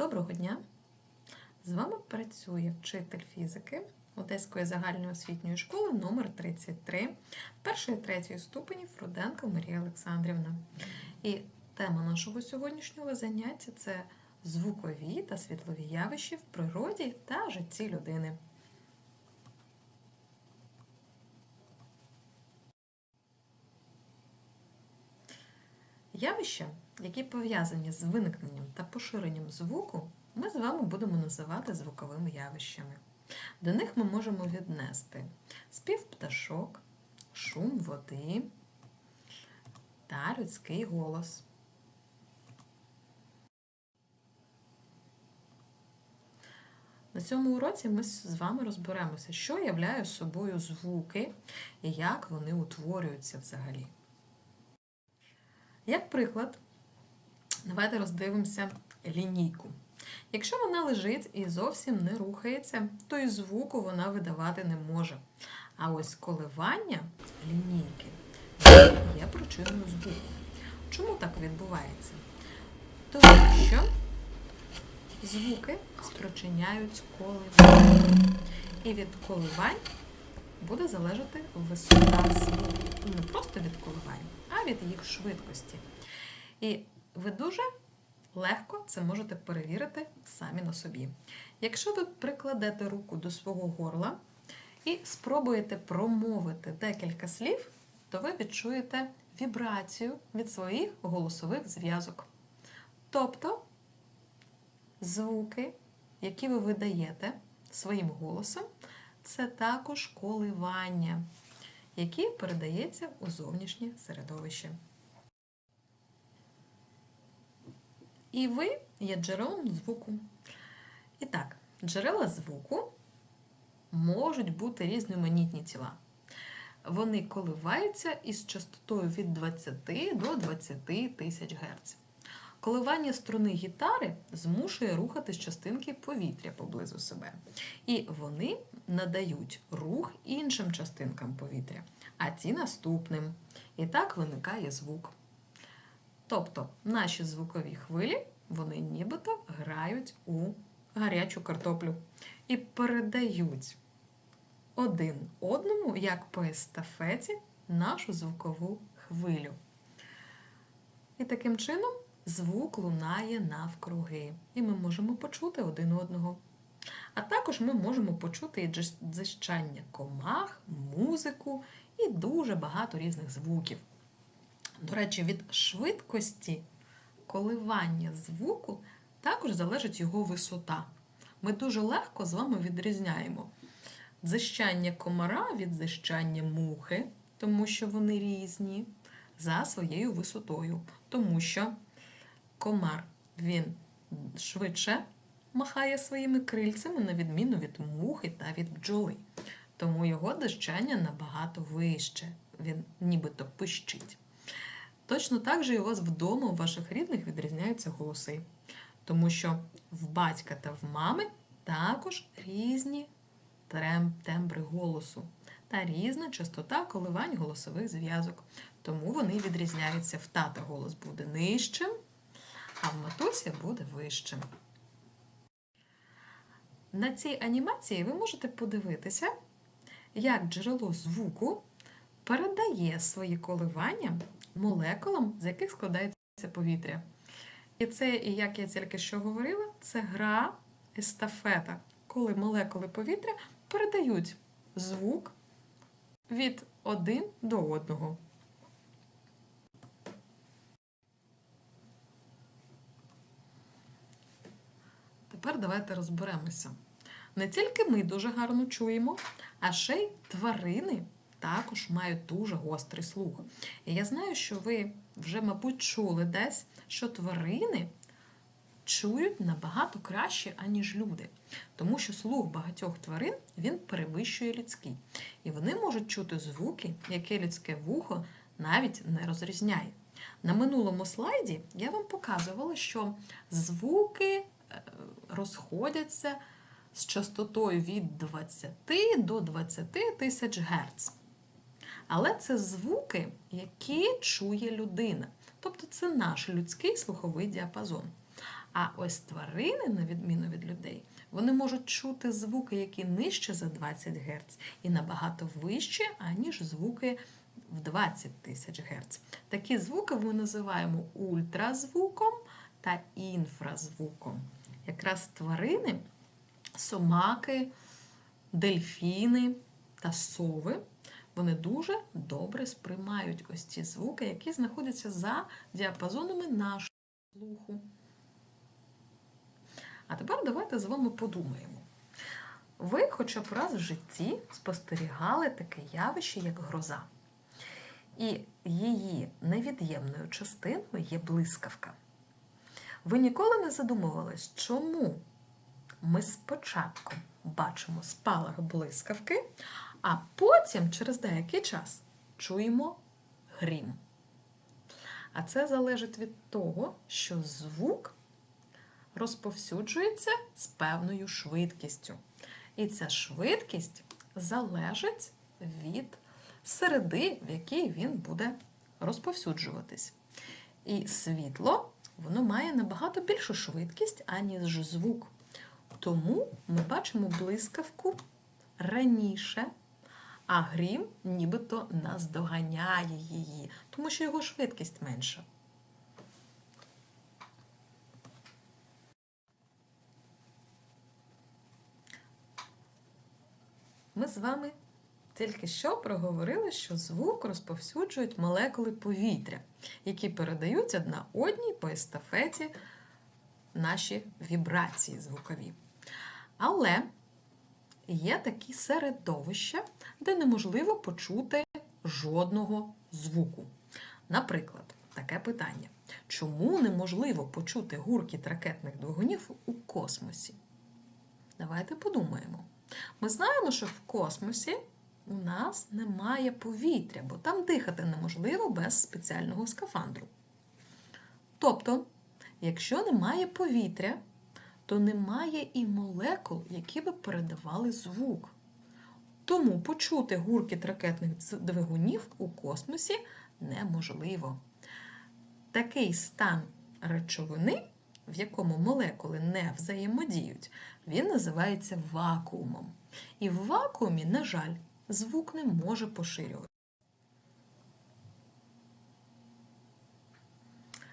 Доброго дня! З вами працює вчитель фізики Одеської загальної освітньої школи номер 33 першої і третьої ступені Фруденко Марія Олександрівна. І тема нашого сьогоднішнього заняття це звукові та світлові явища в природі та житті людини. Явища, які пов'язані з виникненням та поширенням звуку, ми з вами будемо називати звуковими явищами. До них ми можемо віднести спів пташок, шум води та людський голос. На цьому уроці ми з вами розберемося, що являє собою звуки і як вони утворюються взагалі. Як приклад, давайте роздивимося лінійку. Якщо вона лежить і зовсім не рухається, то і звуку вона видавати не може. А ось коливання лінійки є причиною звуку. Чому так відбувається? Тому що звуки спричиняють коливання. І від коливань буде залежати висота звуку. І не просто від коливань, а від їх швидкості. І ви дуже легко це можете перевірити самі на собі. Якщо ви прикладете руку до свого горла і спробуєте промовити декілька слів, то ви відчуєте вібрацію від своїх голосових зв'язок. Тобто звуки, які ви видаєте своїм голосом, це також коливання, які передається у зовнішнє середовище. І ви є джерелом звуку. І так, джерела звуку можуть бути різноманітні тіла. Вони коливаються із частотою від 20 до 20 тисяч Гц. Коливання струни гітари змушує рухати частинки повітря поблизу себе. І вони надають рух іншим частинкам повітря, а ті наступним. І так виникає звук. Тобто наші звукові хвилі, вони нібито грають у гарячу картоплю і передають один одному, як по естафеті, нашу звукову хвилю. І таким чином звук лунає навкруги, і ми можемо почути один одного. А також ми можемо почути і дзищання комах, музику і дуже багато різних звуків. До речі, від швидкості коливання звуку також залежить його висота. Ми дуже легко з вами відрізняємо дзищання комара від дзищання мухи, тому що вони різні за своєю висотою. Тому що комар він швидше махає своїми крильцями, на відміну від мухи та від бджоли. Тому його дищання набагато вище. Він нібито пищить. Точно так же і у вас вдома, у ваших рідних відрізняються голоси. Тому що в батька та в мами також різні тембри голосу та різна частота коливань голосових зв'язок. Тому вони відрізняються. В тата голос буде нижчим, а в матусі буде вищим. На цій анімації ви можете подивитися, як джерело звуку передає свої коливання молекулам, з яких складається повітря. І це, і як я тільки що говорила, це гра естафета, коли молекули повітря передають звук від один до одного. Тепер давайте розберемося. Не тільки ми дуже гарно чуємо, а ще й тварини також мають дуже гострий слух. І я знаю, що ви вже, мабуть, чули десь, що тварини чують набагато краще, аніж люди. Тому що слух багатьох тварин він перевищує людський. І вони можуть чути звуки, які людське вухо навіть не розрізняє. На минулому слайді я вам показувала, що звуки розходяться з частотою від 20 до 20 тисяч Гц. Але це звуки, які чує людина. Тобто це наш людський слуховий діапазон. А ось тварини, на відміну від людей, вони можуть чути звуки, які нижче за 20 Гц, і набагато вище, аніж звуки в 20 тисяч Гц. Такі звуки ми називаємо ультразвуком та інфразвуком. Якраз тварини, сомаки, дельфіни та сови. Вони дуже добре сприймають ось ці звуки, які знаходяться за діапазонами нашого слуху. А тепер давайте з вами подумаємо. Ви хоча б раз в житті спостерігали таке явище, як гроза. І її невід'ємною частиною є блискавка. Ви ніколи не задумувались, чому ми спочатку бачимо спалах блискавки, а потім, через деякий час, чуємо грім. А це залежить від того, що звук розповсюджується з певною швидкістю. І ця швидкість залежить від середи, в якій він буде розповсюджуватись. І світло воно має набагато більшу швидкість, аніж звук. Тому ми бачимо блискавку раніше, а грім нібито наздоганяє її, тому що його швидкість менша. Ми з вами тільки що проговорили, що звук розповсюджують молекули повітря, які передають одна одній по естафеті наші вібрації звукові. Але є такі середовища, де неможливо почути жодного звуку. Наприклад, таке питання: чому неможливо почути гуркіт ракетних двигунів у космосі? Давайте подумаємо. Ми знаємо, що в космосі у нас немає повітря, бо там дихати неможливо без спеціального скафандру. Тобто, якщо немає повітря, то немає і молекул, які би передавали звук. Тому почути гуркіт ракетних двигунів у космосі неможливо. Такий стан речовини, в якому молекули не взаємодіють, він називається вакуумом. І в вакуумі, на жаль, звук не може поширювати.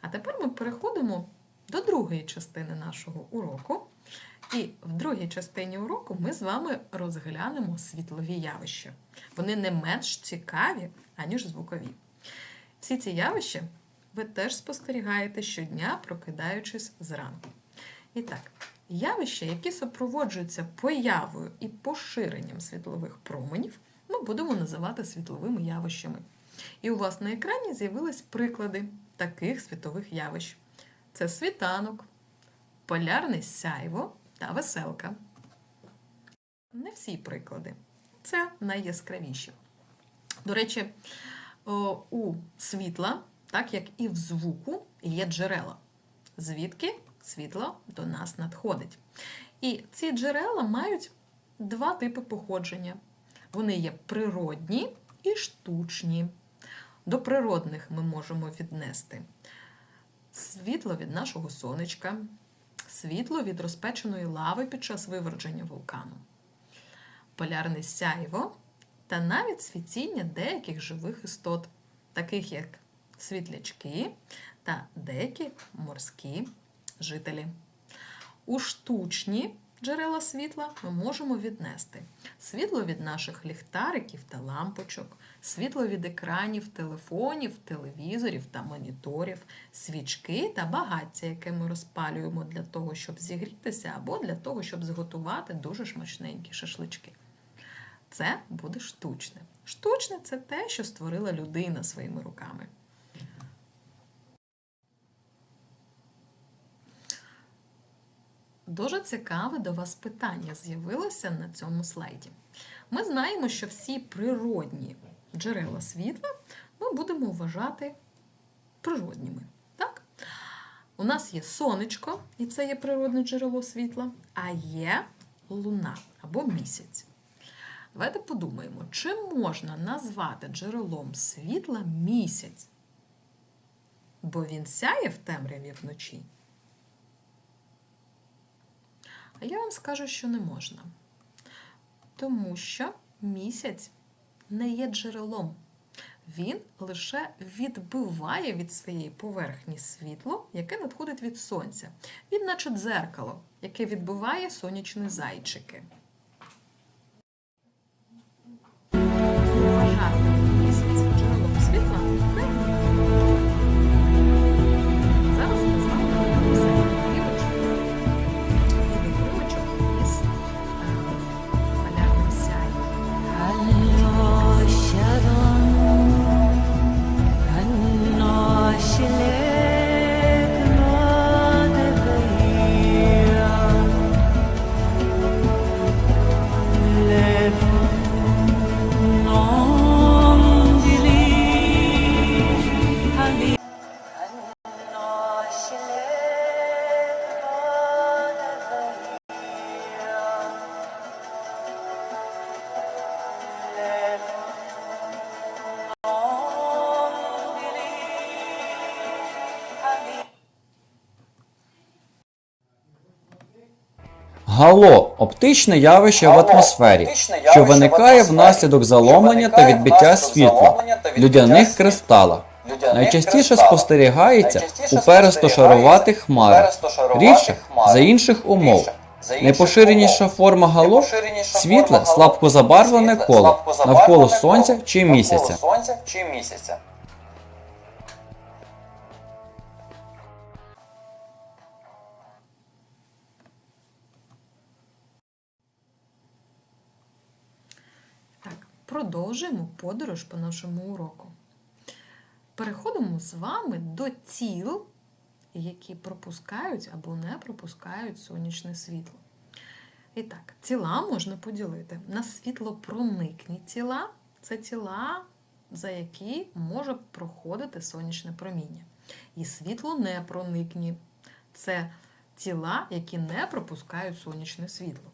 А тепер ми переходимо до другої частини нашого уроку. І в другій частині уроку ми з вами розглянемо світлові явища. Вони не менш цікаві, аніж звукові. Всі ці явища ви теж спостерігаєте щодня, прокидаючись зранку. І так, явища, які супроводжуються появою і поширенням світлових променів, ми будемо називати світловими явищами. І у вас на екрані з'явились приклади таких світових явищ. Це світанок, полярне сяйво та веселка. Не всі приклади. Це найяскравіші. До речі, у світла, так як і в звуку, є джерела, звідки світло до нас надходить. І ці джерела мають два типи походження. Вони є природні і штучні. До природних ми можемо віднести світло від нашого сонечка, світло від розпеченої лави під час виверження вулкану, полярне сяйво та навіть світіння деяких живих істот, таких як світлячки та деякі морські жителі. У штучні джерела світла ми можемо віднести світло від наших ліхтариків та лампочок, світло від екранів, телефонів, телевізорів та моніторів, свічки та багаття, яке ми розпалюємо для того, щоб зігрітися, або для того, щоб зготувати дуже смачненькі шашлички. Це буде штучне. Штучне це те, що створила людина своїми руками. Дуже цікаве до вас питання з'явилося на цьому слайді. Ми знаємо, що всі природні джерела світла ми будемо вважати природніми. Так? У нас є сонечко, і це є природне джерело світла, а є луна або місяць. Давайте подумаємо, чи можна назвати джерелом світла місяць? Бо він сяє в темряві вночі. А я вам скажу, що не можна. Тому що місяць не є джерелом. Він лише відбиває від своєї поверхні світло, яке надходить від сонця. Він, наче дзеркало, яке відбиває сонячні зайчики. Гало оптичне явище в атмосфері, що виникає внаслідок заломлення та відбиття світла в людяних кристалах. Найчастіше спостерігається у перестошаруватих хмарах, рідше за інших умов. Найпоширеніша форма гало світле, слабко забарвлене коло навколо сонця чи місяця. Продовжуємо подорож по нашому уроку. Переходимо з вами до тіл, які пропускають або не пропускають сонячне світло. І так, тіла можна поділити на світлопроникні тіла це тіла, за які може проходити сонячне проміння. І світлонепроникні це тіла, які не пропускають сонячне світло.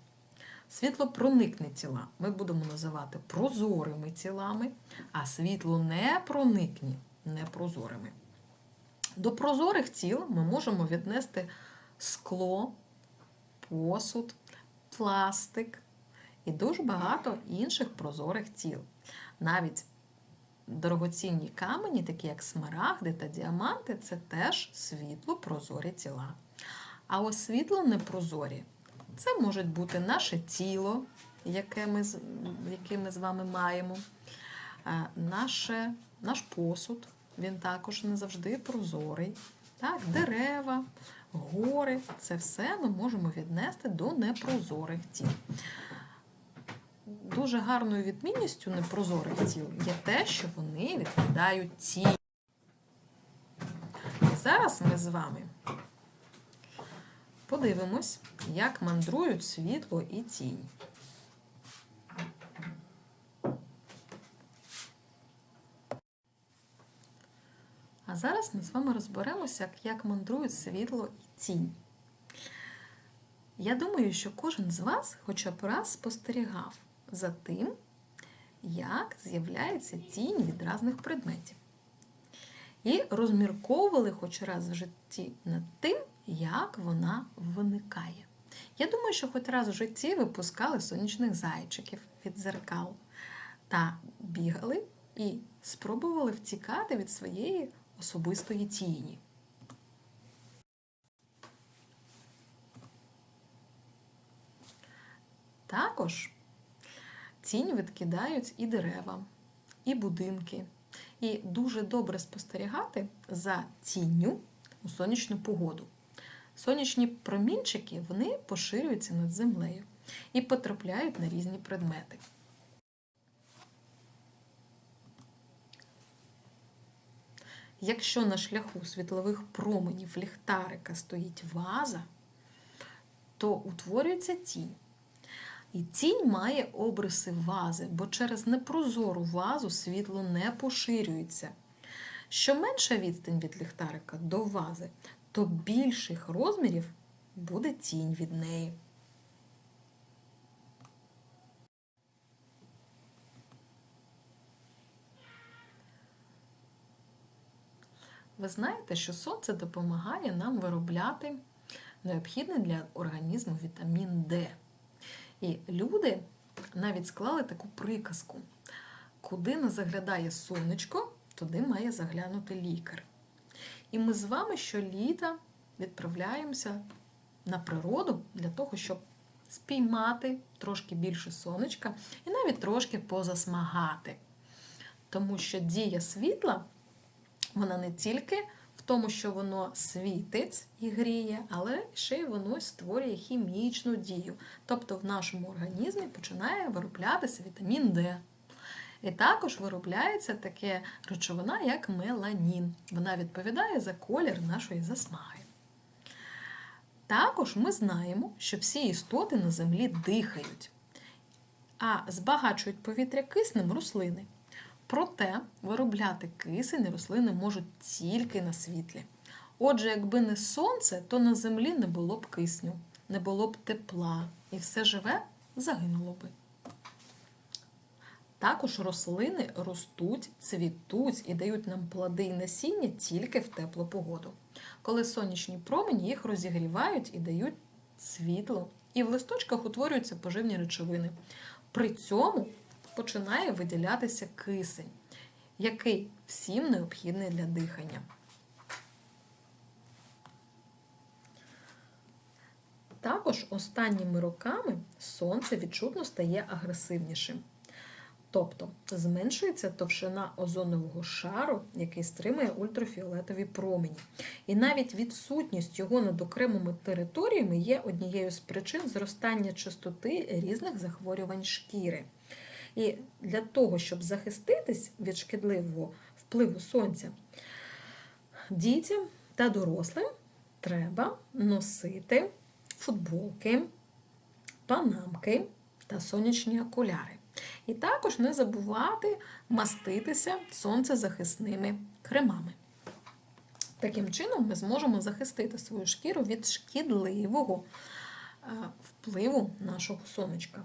Світлопроникні тіла ми будемо називати прозорими тілами, а світлонепроникні непрозорими. До прозорих тіл ми можемо віднести скло, посуд, пластик і дуже багато інших прозорих тіл. Навіть дорогоцінні камені, такі як смарагди та діаманти, це теж світло-прозорі тіла. А ось світло непрозорі це може бути наше тіло, яке ми, яке ми з вами маємо, е, наше, наш посуд, він також не завжди прозорий. Так, дерева, гори це все ми можемо віднести до непрозорих тіл. Дуже гарною відмінністю непрозорих тіл є те, що вони відкидають тінь. Зараз ми з вами подивимось, як мандрують світло і тінь. А зараз ми з вами розберемося, як мандрують світло і тінь. Я думаю, що кожен з вас хоча б раз спостерігав за тим, як з'являється тінь від різних предметів. І розмірковували хоч раз в житті над тим, як вона виникає. Я думаю, що хоч раз в житті ви пускали сонячних зайчиків від зеркал та бігали і спробували втікати від своєї особистої тіні. Також тінь відкидають і дерева, і будинки. І дуже добре спостерігати за тінню у сонячну погоду. Сонячні промінчики вони поширюються над землею і потрапляють на різні предмети. Якщо на шляху світлових променів ліхтарика стоїть ваза, то утворюється тінь. І тінь має обриси вази, бо через непрозору вазу світло не поширюється. Що менша відстань від ліхтарика до вази, то більших розмірів буде тінь від неї. Ви знаєте, що сонце допомагає нам виробляти необхідний для організму вітамін Д. І люди навіть склали таку приказку: куди не заглядає сонечко, туди має заглянути лікар. І ми з вами щоліта відправляємося на природу для того, щоб спіймати трошки більше сонечка і навіть трошки позасмагати. Тому що дія світла, вона не тільки в тому, що воно світить і гріє, але ще й воно створює хімічну дію. Тобто в нашому організмі починає вироблятися вітамін Д. І також виробляється таке речовина, як меланін. Вона відповідає за колір нашої засмаги. Також ми знаємо, що всі істоти на землі дихають, а збагачують повітря киснем рослини. Проте виробляти кисень рослини можуть тільки на світлі. Отже, якби не сонце, то на землі не було б кисню, не було б тепла, і все живе загинуло би. Також рослини ростуть, цвітуть і дають нам плоди і насіння тільки в теплу погоду. Коли сонячні промені їх розігрівають і дають світло, і в листочках утворюються поживні речовини. При цьому починає виділятися кисень, який всім необхідний для дихання. Також останніми роками сонце відчутно стає агресивнішим. Тобто зменшується товщина озонового шару, який стримує ультрафіолетові промені. І навіть відсутність його над окремими територіями є однією з причин зростання частоти різних захворювань шкіри. І для того, щоб захиститись від шкідливого впливу сонця, дітям та дорослим треба носити футболки, панамки та сонячні окуляри. І також не забувати маститися сонцезахисними кремами. Таким чином, ми зможемо захистити свою шкіру від шкідливого е, впливу нашого сонечка.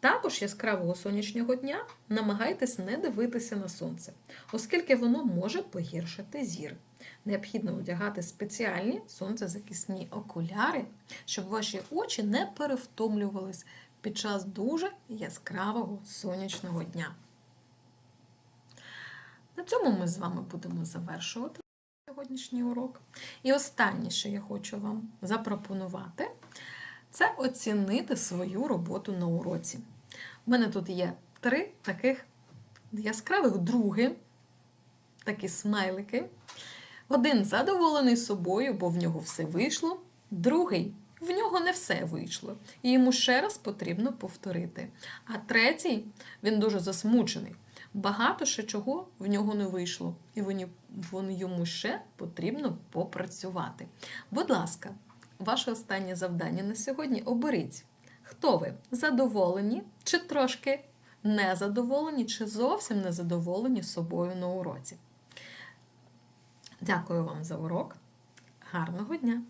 Також яскравого сонячного дня намагайтесь не дивитися на сонце, оскільки воно може погіршити зір. Необхідно одягати спеціальні сонцезахисні окуляри, щоб ваші очі не перевтомлювались під час дуже яскравого сонячного дня. На цьому ми з вами будемо завершувати сьогоднішній урок. І останнє, що я хочу вам запропонувати, це оцінити свою роботу на уроці. У мене тут є три таких яскравих други, такі смайлики. Один задоволений собою, бо в нього все вийшло. Другий в нього не все вийшло, і йому ще раз потрібно повторити. А третій він дуже засмучений. Багато ще чого в нього не вийшло, і вони, вони йому ще потрібно попрацювати. Будь ласка, ваше останнє завдання на сьогодні оберіть, хто ви задоволені, чи трошки незадоволені, чи зовсім незадоволені собою на уроці. Дякую вам за урок. Гарного дня!